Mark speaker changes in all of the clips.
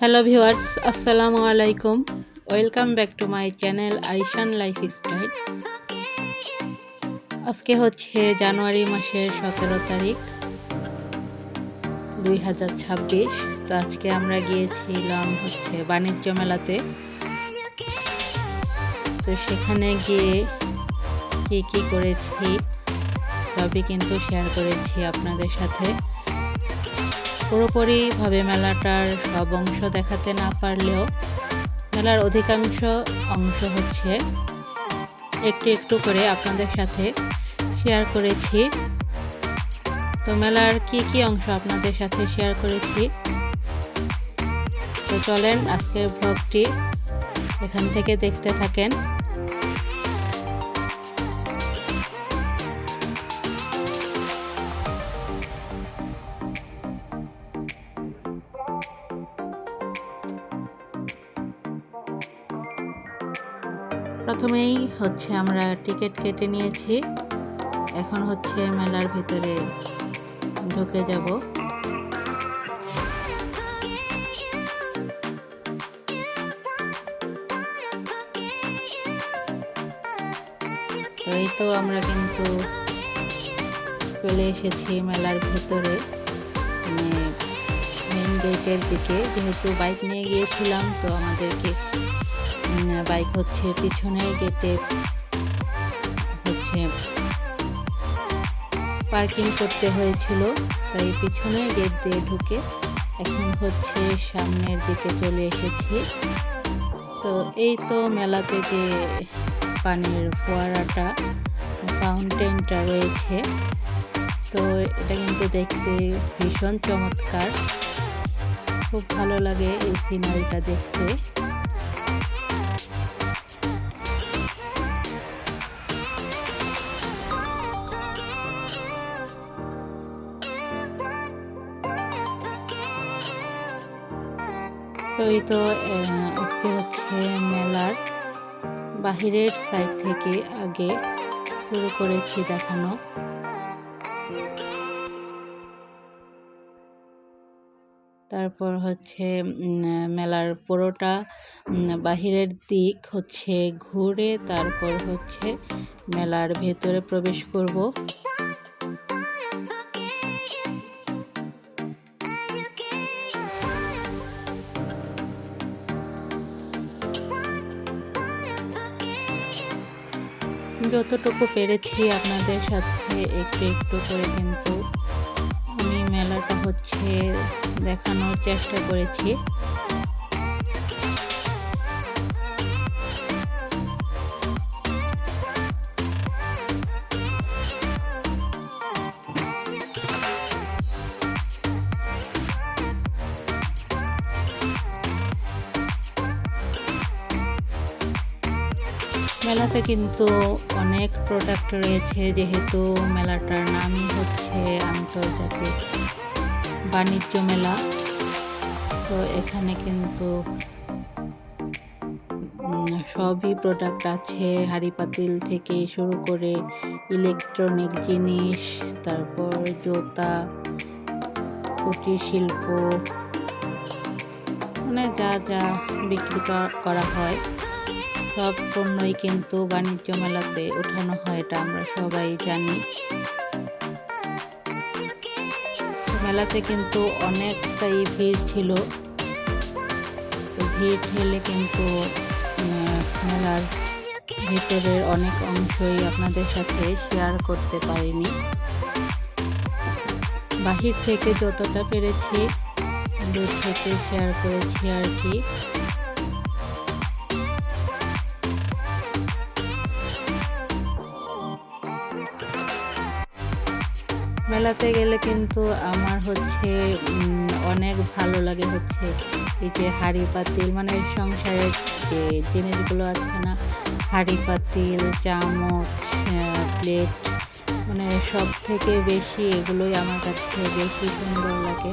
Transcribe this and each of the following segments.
Speaker 1: Hello viewers আসসালামু আলাইকুম welcome back to my channel Aishan life style আজকে হচ্ছে জানুয়ারি মাসের সতেরো তারিখ, দুই হাজার ছাব্বিশ। তো আজকে আমরা গিয়েছিলাম হচ্ছে বাণিজ্য মেলাতে। তো সেখানে গিয়ে কি কি করেছি, সবই কিন্তু শেয়ার করেছি আপনাদের সাথে। পুরোপুরিভাবে মেলাটার সব অংশ দেখাতে না পারলেও মেলার অধিকাংশ অংশ হচ্ছে একটু একটু করে আপনাদের সাথে শেয়ার করেছি। তো মেলার কি কি অংশ আপনাদের সাথে শেয়ার করেছি? তো চলেন আজকের ব্লগটি এখান থেকে দেখতে থাকেন। প্রথমেই হচ্ছে আমরা টিকিট কেটে নিয়েছি। এখন হচ্ছে মেলার ভিতরে ঢুকে যাব। এই তো আমরা কিন্তু চলে এসেছি মেলার ভেতরে। মেন গেটের দিকে। যেহেতু বাইক নিয়ে গিয়েছিলাম, তো আমাদেরকে বাইক হচ্ছে পিছনের গেটে হচ্ছে পার্কিং করতে হয়েছিল, তাই পিছনের গেট দিয়ে ঢুকে এখন হচ্ছে সামনের দিকে চলে এসেছি। তো এই তো মেলাতে যে পানির ফোয়ারাটা, ফাউন্টেনটা রয়েছে। তো এটা কিন্তু দেখতে ভীষণ চমৎকার। খুব ভালো লাগে এই সিনারিটা দেখতে। এই তো হচ্ছে মেলার বাহিরের সাইড থেকে আগে শুরু করেছি দেখানো। তারপর হচ্ছে মেলার পুরোটা বাহিরের দিক হচ্ছে ঘুরে তারপর হচ্ছে মেলার ভেতরে প্রবেশ করব। যতটুকু পেরেছি আপনাদের সাথে একটু একটু করে কিন্তু আমি মেলাটা হচ্ছে দেখানোর চেষ্টা করেছি। মেলাতে কিন্তু অনেক প্রোডাক্ট রয়েছে, যেহেতু মেলাটার নামই হচ্ছে আন্তর্জাতিক বাণিজ্য মেলা। তো এখানে কিন্তু সবই প্রোডাক্ট আছে, হাড়ি পাতিল থেকে শুরু করে ইলেকট্রনিক জিনিস, তারপর জুতা, কুটির শিল্প মানে যা যা বিক্রি করা হয়। সব পণ্যই কিন্তু বাণিজ্য মেলাতে ওঠানো হয়, এটা আমরা সবাই জানি। মেলাতে কিন্তু অনেকটাই ভিড় ছিল। ভিড় ঠেলে কিন্তু মেলার ভেতরের অনেক অংশই আপনাদের সাথে শেয়ার করতে পারিনি। বাহির থেকে যতটা পেরেছি, দূর থেকে শেয়ার করেছি আর কি। মেলাতে গেলে কিন্তু আমার হচ্ছে অনেক ভালো লাগে হচ্ছে এই যে হাঁড়ি পাতিল মানে সংসারের যে জিনিসগুলো আছে না, হাঁড়ি পাতিল, চামচ প্লেট মানে সব থেকে বেশি এগুলোই আমার কাছে বেশি সুন্দর লাগে।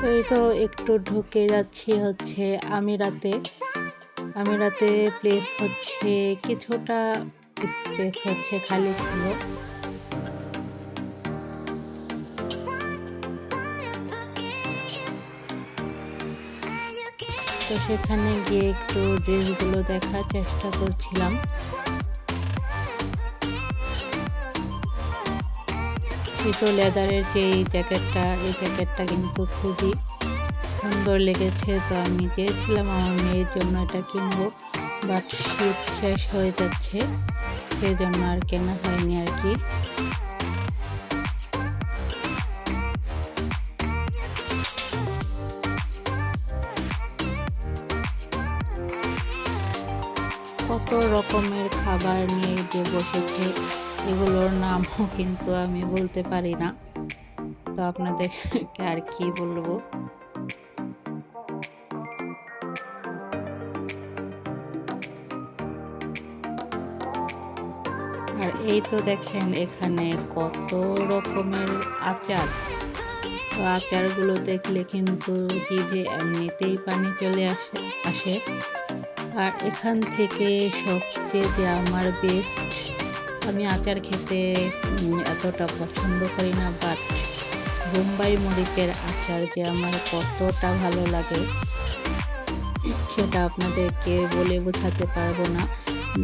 Speaker 1: তো এই তো একটু ঢুকে যাচ্ছি হচ্ছে আমিরাতে। আমিরাতে প্লেস হচ্ছে কিছুটা স্পেস হচ্ছে খালি ছিল। তো সেখানে গিয়ে একটু ড্রেসগুলো দেখার চেষ্টা করছিলাম। এই লেদারের যে এই জ্যাকেটটা এই জ্যাকেটটা কিন্তু খুবই সুন্দর লেগেছে। তো আমি চেয়েছিলাম আমার মেয়ের জন্য এটা কিনবো বাট শীত শেষ হয়ে যাচ্ছে সেই জন্য আর কেনা হয়নি আর কি। কত রকমের খাবার নিয়ে যে বসেছে। এগুলোর নামও কিন্তু আমি বলতে পারি না। তো আপনাদেরকে আর কি বলব? আর এই তো দেখেন এখানে কত রকমের আচার। তো আচারগুলো দেখলে কিন্তু জিভে এমনিতেই পানি চলে আসে আসে। আর এখান থেকে সবচেয়ে যে আমার বেস্ট আমি আচার খেতে এতটা পছন্দ করি না বাট বোম্বাই মরিচের আচার যে আমার কতটা ভালো লাগে, সেটা আপনাদেরকে বলে বোঝাতে পারব না।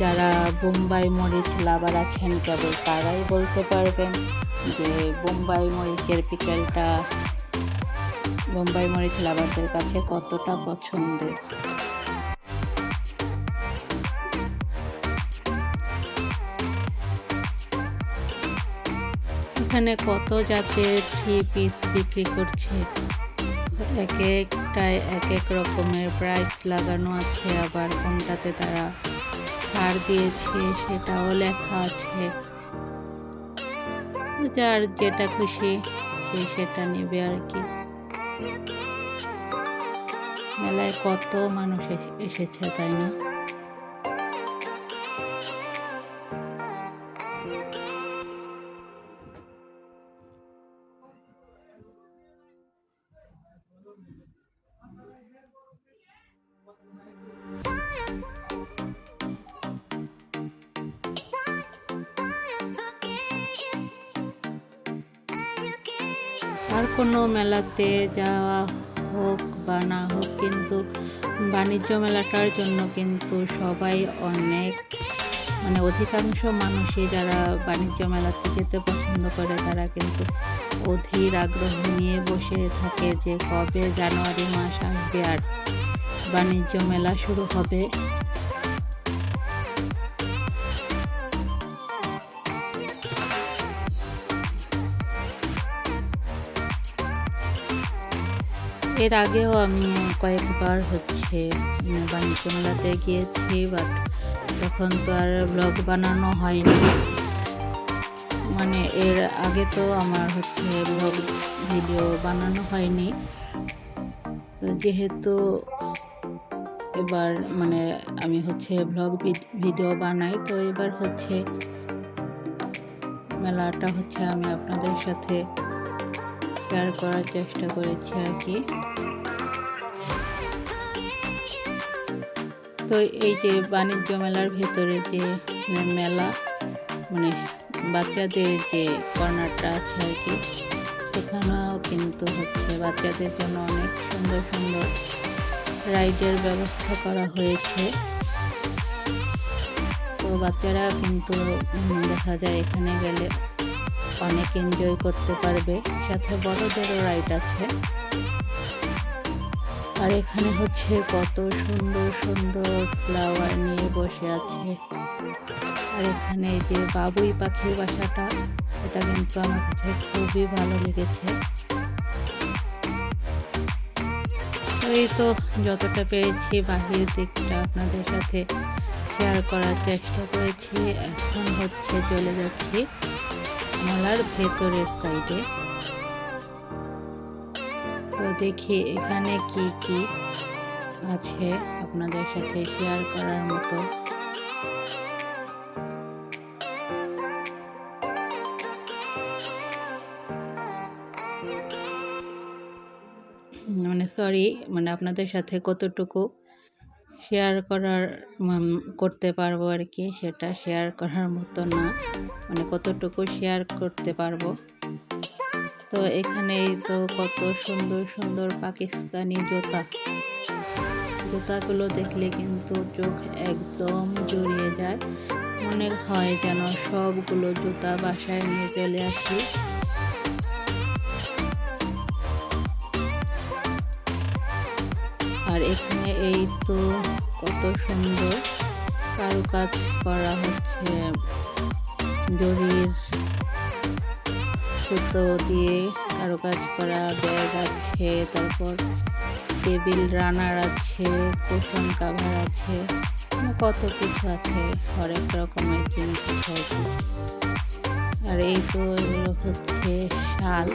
Speaker 1: যারা বোম্বাই মরিচ লাভার আছেন কেবল তারাই বলতে পারবেন যে বোম্বাই মরিচের পিকেলটা, বোম্বাই মরিচ লাভারদের কাছে কতটা পছন্দের। এখানে কত জাতের থ্রি পিস বিক্রি করছে? এক একটায় এক এক রকমের প্রাইস লাগানো আছে, আবার কোনটাতে তারা ছাড় দিয়েছে সেটাও লেখা আছে। যার যেটা খুশি সে সেটা নেবে আর কি। মেলায় কত মানুষ এসেছে তাই না? আর কোনো মেলাতে যাওয়া হোক বা না হোক, কিন্তু বাণিজ্য মেলাটার জন্য কিন্তু সবাই অনেক মানে অধিকাংশ মানুষই যারা বাণিজ্য মেলাতে যেতে পছন্দ করে, তারা কিন্তু অধীর আগ্রহ নিয়ে বসে থাকে যে কবে জানুয়ারি মাস আসবে আর বাণিজ্য মেলা শুরু হবে। এর আগেও আমি কয়েকবার হচ্ছে বাণিজ্য মেলাতে গিয়েছি বাট তখন তো আর ব্লগ বানানো হয়নি। মানে এর আগে তো আমার হচ্ছে ব্লগ ভিডিও বানানো হয়নি। যেহেতু এবার মানে আমি হচ্ছে ব্লগ ভিডিও বানাই, তো এবার হচ্ছে মেলাটা হচ্ছে আমি আপনাদের সাথে শেয়ার করার চেষ্টা করেছি আর কি। তো এই যে বাণিজ্য মেলার ভেতরে যে মেলা মানে বাচ্চাদের যে কর্নারটা আছে আর কি, সেখানেও কিন্তু হচ্ছে বাচ্চাদের জন্য অনেক সুন্দর সুন্দর রাইডের ব্যবস্থা করা হয়েছে। তো বাচ্চারা কিন্তু দেখা যায় এখানে গেলে অনেক এনজয় করতে পারবে। সাথে বড়দেরও রাইড আছে। আর এখানে হচ্ছে কত সুন্দর সুন্দর ফ্লাওয়ার নিয়ে বসে আছে। আর এখানে যে বাবুই পাখির বাসাটা, এটা কিন্তু আমার কাছে খুবই ভালো লেগেছে। এই তো যতটা পেরেছি বাহির দিকটা আপনাদের সাথে শেয়ার করার চেষ্টা করেছি। এখন হচ্ছে চলে যাচ্ছি মেলার ভেতরের সাইডে তো দেখি এখানে কি কি আছে আপনাদের সাথে শেয়ার করার মতো। মানে সরি মানে আপনাদের সাথে কতটুকু শেয়ার করার করতে পারব আর কি, সেটা শেয়ার করার মতো না। মানে কতটুকু শেয়ার করতে পারব। তো এখানেই তো কত সুন্দর সুন্দর পাকিস্তানি জুতা। জুতাগুলো দেখলে কিন্তু চোখ একদম জড়িয়ে যায়। মনে হয় যেন সবগুলো জুতা বাসায় নিয়ে চলে আসি। আর এখানে এই তো কত সুন্দর কারুকাজ করা হচ্ছে। জরির সুতো দিয়ে কারুকাজ করা ব্যাগ আছে তারপর টেবিল রানার আছে, কুশন কাভার আছে, কত কিছু আছে। হরেক রকমের জিনিস আছে। আর এই তো হচ্ছে শাল।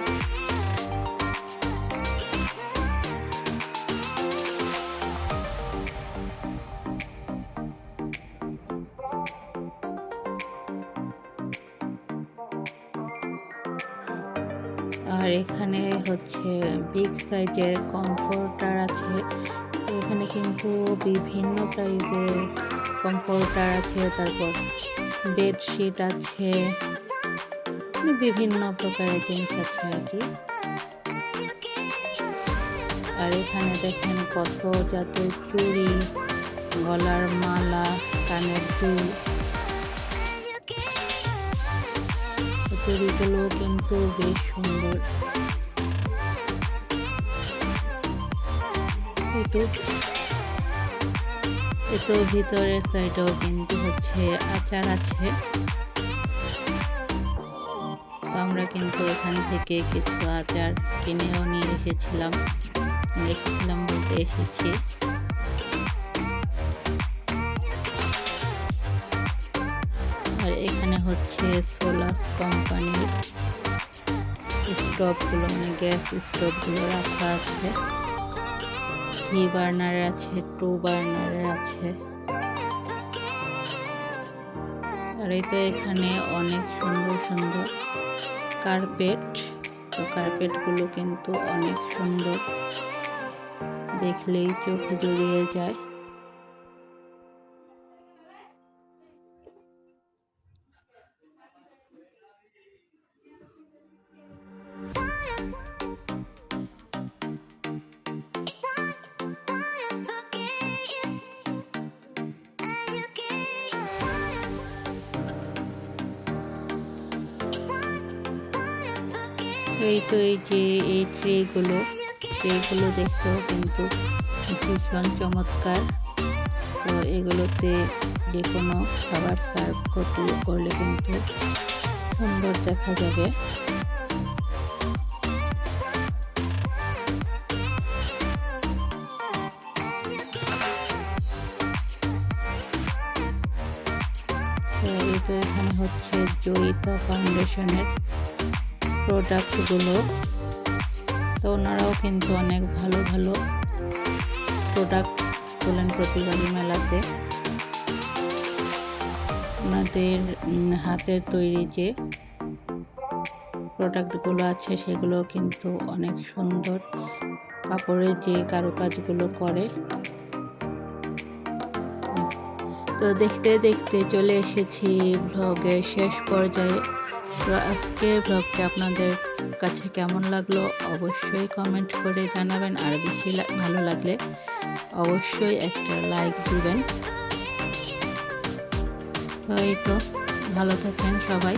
Speaker 1: সাইজের কমফোর্টার আছে। এখানে কিন্তু বিভিন্ন প্রাইজের কমফোর্টার আছে, তারপর বেডশিট আছে, বিভিন্ন প্রকারের জিনিস আছে আর কি। আর এখানে দেখেন কত জাতের চুড়ি, গলার মালা, কানের দুল চুড়িগুলো কিন্তু বেশ সুন্দর। এতো এতো ভিতরের সাইডেও কিন্তু হচ্ছে আচার আছে। তো আমরা কিন্তু এখান থেকে কিছু আচার কিনেও নিয়ে এসেছিলাম। এসেছিলাম বলতে এসেছি। আর এখানে হচ্ছে সোলাস কোম্পানির স্টোভগুলো মানে গ্যাস স্টোভগুলো রাখা আছে। থ্রি বার্নার আছে? টু বার্নারের আছে। আর এই তো এখানে অনেক সুন্দর সুন্দর কার্পেট তো কার্পেটগুলো কিন্তু অনেক সুন্দর। দেখলেই চোখ জড়িয়ে যায়। এই তো এই যে এই ট্রেগুলো ট্রেগুলো দেখতেও কিন্তু ভীষণ চমৎকার। তো এগুলোতে যে কোনো খাবার সার্ভ করতে করলে কিন্তু সুন্দর দেখা যাবে। তো এখানে হচ্ছে জয়িতা ফাউন্ডেশনের প্রোডাক্টগুলো তো ওনারাও কিন্তু অনেক ভালো ভালো প্রোডাক্ট তোলেন প্রতিবারই মেলাতে। ওনাদের হাতের তৈরি যে প্রোডাক্টগুলো আছে সেগুলো কিন্তু অনেক সুন্দর। কাপড়ের যে কারুকাজগুলো করে। তো দেখতে দেখতে চলে এসেছি ভ্লগের শেষ পর্যায়ে। তো আজকে ব্লগটা আপনাদের কাছে কেমন লাগল অবশ্যই কমেন্ট করে জানাবেন। আর বেশি ভালো লাগলে অবশ্যই একটা লাইক দিবেন। তো এই তো, ভালো থাকেন সবাই।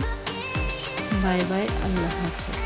Speaker 1: বাই বাই, আল্লাহ হাফেজ।